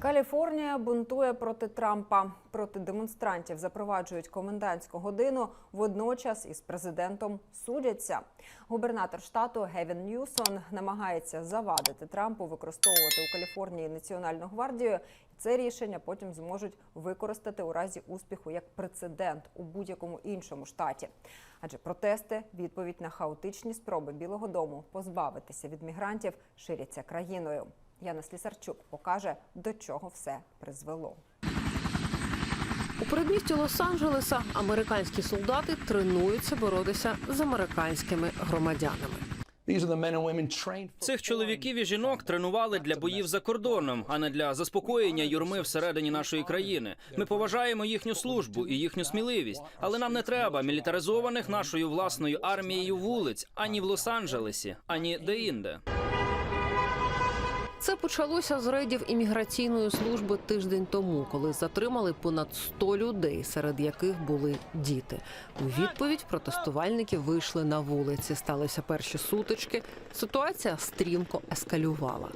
Каліфорнія бунтує проти Трампа. Проти демонстрантів запроваджують комендантську годину. Водночас із президентом судяться. Губернатор штату Гевін Ньюсон намагається завадити Трампу використовувати у Каліфорнії національну гвардію. Це рішення потім зможуть використати у разі успіху як прецедент у будь-якому іншому штаті. Адже протести, відповідь на хаотичні спроби Білого Дому позбавитися від мігрантів ширяться країною. Яна Слісарчук покаже, до чого все призвело. У передмісті Лос-Анджелеса американські солдати тренуються боротися з американськими громадянами. Цих чоловіків і жінок тренували для боїв за кордоном, а не для заспокоєння юрми всередині нашої країни. Ми поважаємо їхню службу і їхню сміливість, але нам не треба мілітаризованих нашою власною армією вулиць ані в Лос-Анджелесі, ані де-інде. Це почалося з рейдів імміграційної служби тиждень тому, коли затримали понад 100 людей, серед яких були діти. У відповідь протестувальники вийшли на вулиці. Сталися перші сутички. Ситуація стрімко ескалювала.